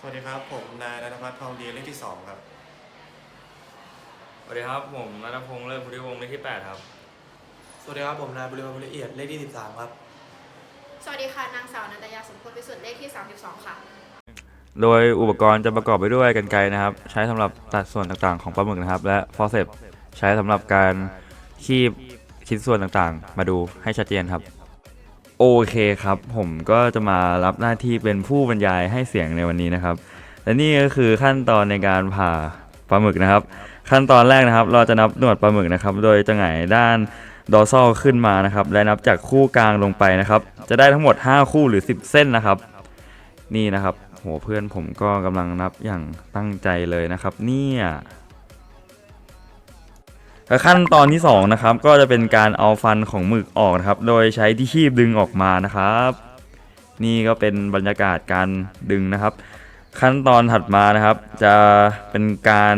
สวัสดีครับ ผมนายนันทพัฒน์ทองดีเลขที่สองครับ สวัสดีครับ ผมนัทพงษ์เลิศพุทธิวงศ์เลขที่ 8 ครับ สวัสดีครับ ผมนายบริวารบุญละเอียดเลขที่13ครับ สวัสดีค่ะ นางสาวนันตยาสมพลวิสุทธิ์เลขที่ 32 ค่ะ โดยอุปกรณ์จะประกอบไปด้วยกันไกรนะครับ ใช้สำหรับตัดส่วนต่างๆของปลาหมึกนะครับ และฟอสเซปใช้สำหรับการคีบชิ้นส่วนต่างๆ มาดูให้ชัดเจนครับ โอเคครับ ผมก็จะมารับหน้าที่เป็นผู้บรรยายให้เสียงในวันนี้นะครับ และนี่ก็คือขั้นตอนในการผ่าปลาหมึกนะครับ ขั้นตอนแรกนะครับ เราจะนับหนวดปลาหมึกนะครับ โดยจะหงายด้านดอซอลขึ้นมานะครับ และนับจากคู่กลางลงไปนะครับ จะได้ทั้งหมด 5 คู่หรือ 10 เส้นนะครับ นี่นะครับโหเพื่อนผมก็กำลังนับอย่างตั้งใจเลยนะครับ เนี่ย ขั้นตอนที่สองนะครับก็จะเป็นการเอาฟันของหมึกออกนะครับ โดยใช้ที่คีบดึงออกมานะครับ นี่ก็เป็นบรรยากาศการดึงนะครับ ขั้นตอนถัดมานะครับ จะเป็นการ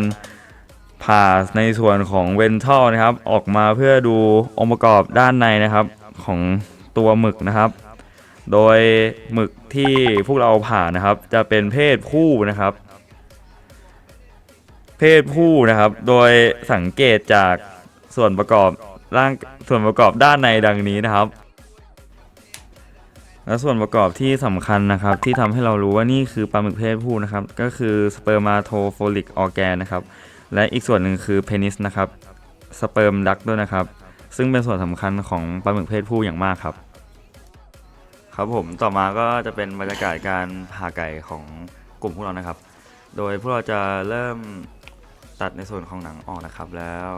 ผ่าในส่วนของเวนทัลนะครับ ออกมาเพื่อดูองค์ประกอบด้านในนะครับของตัวหมึกนะครับ โดยหมึกที่พวกเราผ่านะครับ จะเป็นเพศผู้นะครับ เพศผู้นะครับ โดยสังเกตจากส่วนประกอบร่างส่วนประกอบด้านในดังนี้นะครับ และส่วนประกอบที่สำคัญนะครับ ที่ทำให้เรารู้ว่านี่คือปลาหมึกเพศผู้นะครับ ก็คือสเปอร์มาโทโฟลิกออแกนนะครับ และอีกส่วนหนึ่งคือเพนิสนะครับสเปิร์มดักด้วยนะครับ ซึ่งเป็นส่วนสำคัญของปลาหมึกเพศผู้อย่างมากครับ ครับผมต่อมาก็จะเป็นบรรยากาศการผ่าไก่ของกลุ่มพวกเรานะครับ โดยพวกเราจะเริ่ม ตัดในส่วนของหนังออกนะครับ แล้ว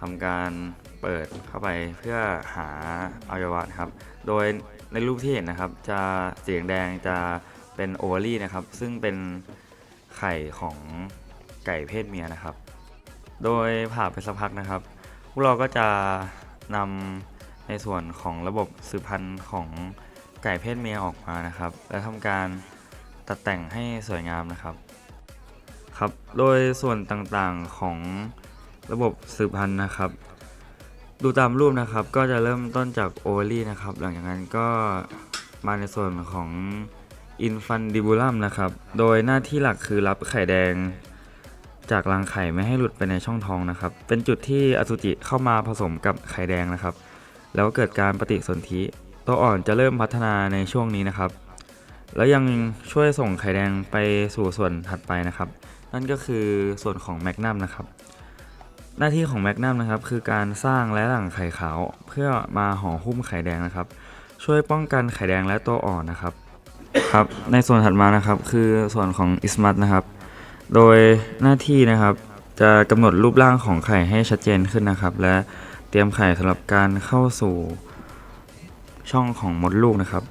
ทำการเปิดเข้าไปเพื่อหาอวัยวะครับ โดยในรูปที่เห็นนะครับ จะสีแดงจะเป็นโอเวอรี่นะครับ ซึ่งเป็นไข่ของไก่เพศเมียนะครับ โดยผ่าไปสักพักนะครับ พวกเราก็จะนำในส่วนของระบบสืบพันธุ์ของไก่เพศเมียออกมานะครับ และทำการตัดแต่งให้สวยงามนะครับ ครับโดยส่วนต่างๆของระบบสืบพันธุ์นะครับ ดูตามรูปนะครับก็จะเริ่มต้นจากโอเวอรี่นะครับ หลังจากนั้นก็มาในส่วนของอินฟันดิบูลัมนะครับ โดยหน้าที่หลักคือรับไข่แดง จากรังไข่ไม่ให้หลุดไปในช่องท้องนะครับ เป็นจุดที่อสุจิเข้ามาผสมกับไข่แดงนะครับ แล้วเกิดการปฏิสนธิตัวอ่อนจะเริ่มพัฒนาในช่วงนี้นะครับ แล้วยังช่วยส่งไข่แดงไปสู่ส่วนถัดไปนะครับ นั่นก็คือส่วนของแมกนัมนะครับ หน้าที่ของแมกนัมนะครับคือการสร้างและหลั่งไข่ขาว เพื่อมาห่อหุ้มไข่แดงนะครับ ช่วยป้องกันไข่แดงและตัวอ่อนนะครับครับ ในส่วนถัดมานะครับคือส่วนของอิสมัตนะครับ โดยหน้าที่นะครับจะกำหนดรูปร่างของไข่ให้ชัดเจนขึ้นนะครับ และเตรียมไข่สำหรับการเข้าสู่ช่องของมดลูกนะครับ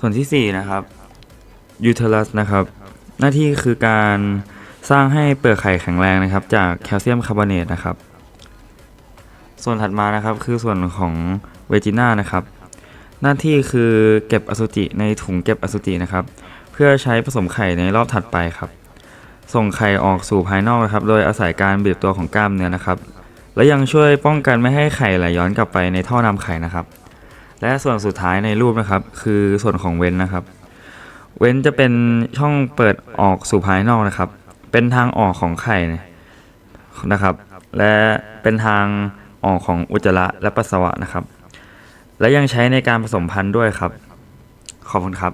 ส่วนที่ 4 นะครับยูเทลัสนะครับ หน้าที่คือการสร้างให้เปลือกไข่แข็งแรงนะครับ จากแคลเซียมคาร์บอเนตนะครับ ส่วนถัดมานะครับคือส่วนของเวจิน่านะครับ หน้าที่คือเก็บอสุจิในถุงเก็บอสุจินะครับ เพื่อใช้ผสมไข่ในรอบถัดไปครับ ส่งไข่ออกสู่ภายนอกนะครับ โดยอาศัยการบีบตัวของกล้ามเนื้อนะครับ และยังช่วยป้องกันไม่ให้ไข่ไหลย้อนกลับไปในท่อนำไข่นะครับ และส่วนสุดท้ายในรูปนะครับ คือส่วนของเว้นนะครับ เว้นจะเป็นช่องเปิดออกสู่ภายนอกนะครับ เป็นทางออกของไข่นะครับ และเป็นทางออกของอุจจาระและปัสสาวะนะครับ และยังใช้ในการผสมพันธุ์ด้วยครับ ขอบคุณครับ